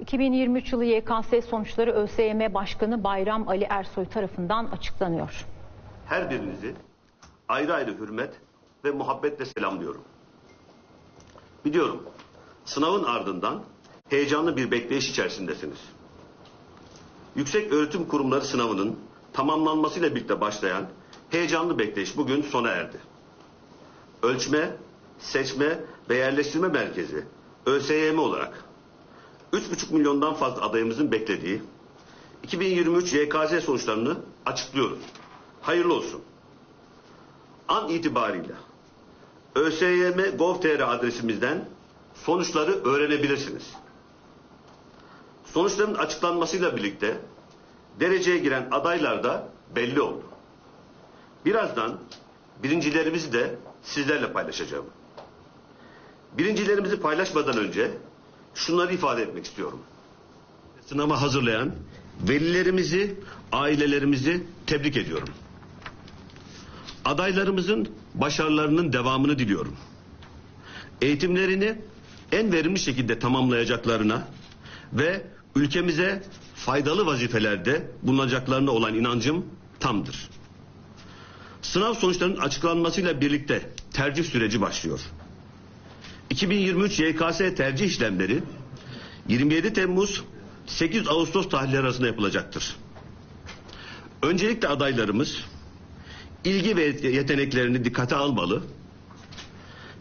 2023 yılı YKS sonuçları ÖSYM Başkanı Bayram Ali Ersoy tarafından açıklanıyor. Her birinizi ayrı ayrı hürmet ve muhabbetle selamlıyorum. Biliyorum sınavın ardından heyecanlı bir bekleyiş içerisindesiniz. Yüksek Öğretim Kurumları sınavının tamamlanmasıyla birlikte başlayan heyecanlı bekleyiş bugün sona erdi. Ölçme, seçme ve yerleştirme merkezi ÖSYM olarak 3,5 milyondan fazla adayımızın beklediği 2023 YKS sonuçlarını açıklıyoruz. Hayırlı olsun. An itibariyle ÖSYM Gov.tr adresimizden sonuçları öğrenebilirsiniz. Sonuçların açıklanmasıyla birlikte dereceye giren adaylar da belli oldu. Birazdan birincilerimizi de sizlerle paylaşacağım. Birincilerimizi paylaşmadan önce şunları ifade etmek istiyorum. Sınava hazırlayan velilerimizi, ailelerimizi tebrik ediyorum. Adaylarımızın başarılarının devamını diliyorum. Eğitimlerini en verimli şekilde tamamlayacaklarına ve ülkemize faydalı vazifelerde bulunacaklarına olan inancım tamdır. Sınav sonuçlarının açıklanmasıyla birlikte tercih süreci başlıyor. 2023 YKS tercih işlemleri 27 Temmuz 8 Ağustos tarihleri arasında yapılacaktır. Öncelikle adaylarımız ilgi ve yeteneklerini dikkate almalı.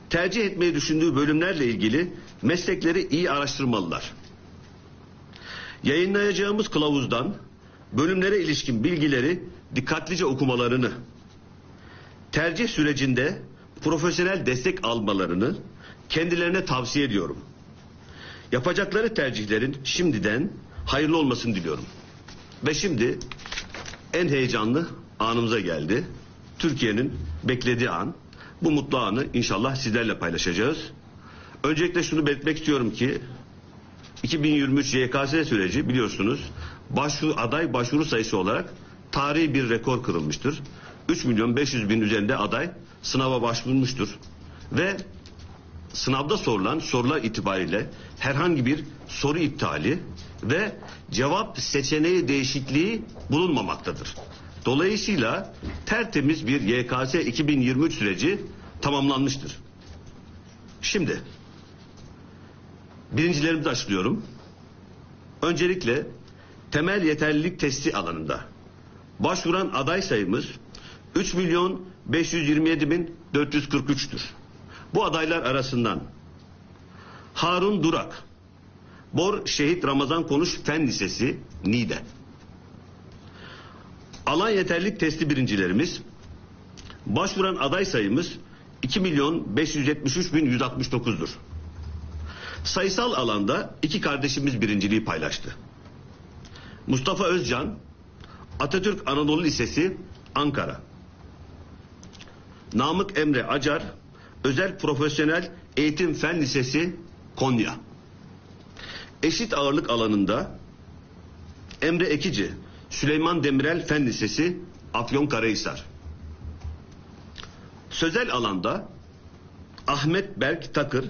Tercih etmeyi düşündüğü bölümlerle ilgili meslekleri iyi araştırmalılar. Yayınlayacağımız kılavuzdan bölümlere ilişkin bilgileri dikkatlice okumalarını, tercih sürecinde profesyonel destek almalarını kendilerine tavsiye ediyorum. Yapacakları tercihlerin şimdiden hayırlı olmasını diliyorum. Ve şimdi en heyecanlı anımıza geldi. Türkiye'nin beklediği an. Bu mutlu anı inşallah sizlerle paylaşacağız. Öncelikle şunu belirtmek istiyorum ki 2023 YKS süreci biliyorsunuz başvuru aday başvuru sayısı olarak tarihi bir rekor kırılmıştır. 3 milyon 500 bin üzerinde aday sınava başvurmuştur. Ve sınavda sorulan sorular itibariyle herhangi bir soru iptali ve cevap seçeneği değişikliği bulunmamaktadır. Dolayısıyla tertemiz bir YKS 2023 süreci tamamlanmıştır. Şimdi birincilerimizi açıklıyorum. Öncelikle temel yeterlilik testi alanında başvuran aday sayımız 3 milyon 527 bin 443'tür. Bu adaylar arasından Harun Durak, Bor Şehit Ramazan Konuş Fen Lisesi, Niğde. Alan yeterlilik testi birincilerimiz, başvuran aday sayımız 2 milyon 573 bin 169'dur. Sayısal alanda iki kardeşimiz birinciliği paylaştı. Mustafa Özcan, Atatürk Anadolu Lisesi, Ankara. Namık Emre Acar, Özel Profesyonel Eğitim Fen Lisesi, Konya. Eşit ağırlık alanında Emre Ekici, Süleyman Demirel Fen Lisesi, Afyonkarahisar. Sözel alanda Ahmet Berk Takır,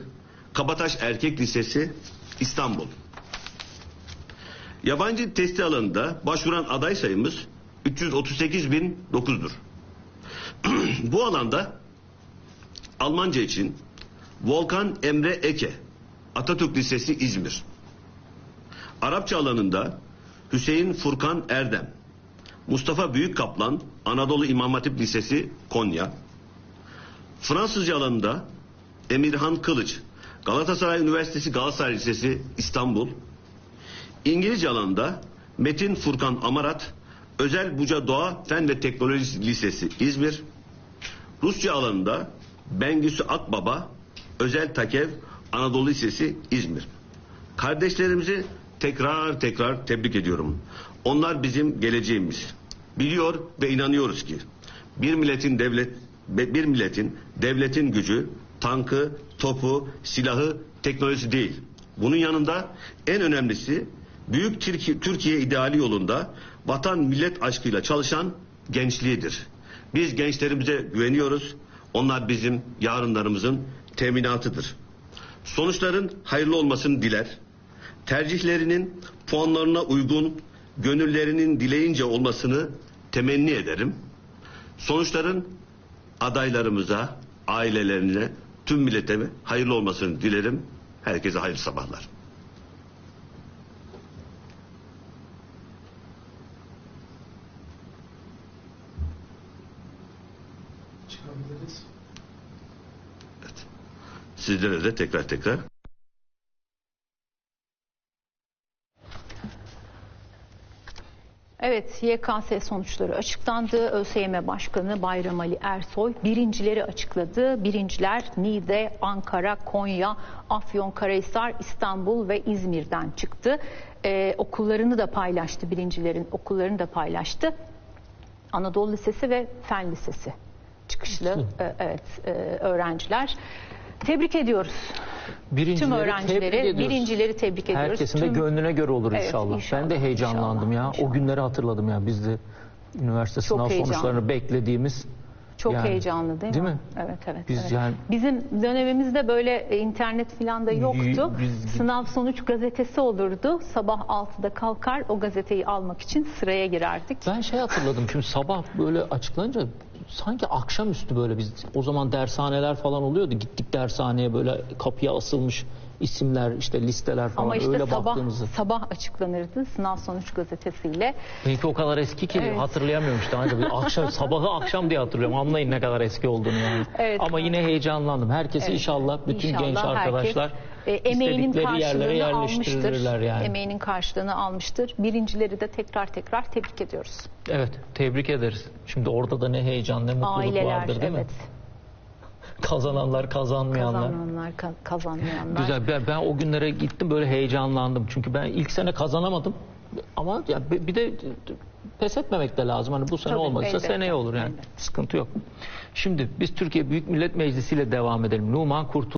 Kabataş Erkek Lisesi, İstanbul. Yabancı testi alanında başvuran aday sayımız 338.009'dur. Bu alanda Almanca için Volkan Emre Eke, Atatürk Lisesi İzmir. Arapça alanında Hüseyin Furkan Erdem, Mustafa Büyükkaplan, Anadolu İmam Hatip Lisesi Konya. Fransızca alanında Emirhan Kılıç, Galatasaray Üniversitesi Galatasaray Lisesi İstanbul. İngilizce alanında Metin Furkan Amarat, Özel Buca Doğa Fen ve Teknoloji Lisesi İzmir. Rusça alanında Bengüsü Akbaba, Özel Takev Anadolu Lisesi İzmir. Kardeşlerimizi tekrar tekrar tebrik ediyorum. Onlar bizim geleceğimiz. Biliyor ve inanıyoruz ki bir milletin devlet bir milletin devletin gücü tankı, topu, silahı, teknolojisi değil. Bunun yanında en önemlisi büyük Türkiye, Türkiye ideali yolunda vatan millet aşkıyla çalışan gençliğidir. Biz gençlerimize güveniyoruz. Onlar bizim yarınlarımızın teminatıdır. Sonuçların hayırlı olmasını diler. tercihlerinin puanlarına uygun, gönüllerinin dileyince olmasını temenni ederim. Sonuçların adaylarımıza, ailelerine, tüm millete hayırlı olmasını dilerim. Herkese hayırlı sabahlar. Çıkabiliriz. Sizlere de tekrar tekrar Evet, YKS sonuçları açıklandı. ÖSYM Başkanı Bayram Ali Ersoy birincileri açıkladı. Birinciler Niğde, Ankara, Konya, Afyonkarahisar, İstanbul ve İzmir'den çıktı. Ee, okullarını da paylaştı, birincilerin okullarını da paylaştı. Anadolu Lisesi ve Fen Lisesi çıkışlı e, evet e, öğrenciler. Tebrik ediyoruz. Birincileri Tüm tebrik öğrencileri, ediyoruz. birincileri tebrik ediyoruz. Herkesin de Tüm- gönlüne göre olur Evet, inşallah. inşallah, Ben de heyecanlandım inşallah, ya. inşallah. O günleri hatırladım ya. Biz de üniversite Çok sınav heyecanlı. sonuçlarını beklediğimiz. Çok Yani, heyecanlı değil, değil mi? mi? Evet evet. Biz evet. yani- Bizim dönemimizde böyle e, internet falan da yoktu. Biz- Sınav sonuç gazetesi olurdu. Sabah 6'da kalkar o gazeteyi almak için sıraya girerdik. Ben şey hatırladım şimdi sabah böyle açıklanınca sanki akşamüstü böyle biz o zaman dershaneler falan oluyordu. Gittik dershaneye böyle kapıya asılmış isimler işte listeler falan Ama işte öyle sabah baktığımızda. sabah açıklanırdı sınav sonuç gazetesiyle. Benimki o kadar eski ki Evet. hatırlayamıyorum işte. Ancak bir akşam, sabahı akşam diye hatırlıyorum. Anlayın ne kadar eski olduğunu yani. Evet. Ama yine heyecanlandım. Herkesi Evet. inşallah bütün İnşallah genç herkes, arkadaşlar e, emeğinin karşılığını almıştır. yani. Emeğinin karşılığını almıştır. Birincileri de tekrar tekrar tebrik ediyoruz. Evet tebrik ederiz. Şimdi orada da ne heyecan ne mutluluk Aileler vardır değil evet. mi? Kazananlar kazanmayanlar. Kazananlar, ka- kazanmayanlar. Güzel. Ben, ben o günlere gittim böyle heyecanlandım. Çünkü ben ilk sene kazanamadım. Ama ya bir de pes etmemek de lazım. Hani bu sene Tabii, olmadıysa elbette, seneye olur yani. elbette. Sıkıntı yok. Şimdi biz Türkiye Büyük Millet Meclisi ile devam edelim. Numan Kurtul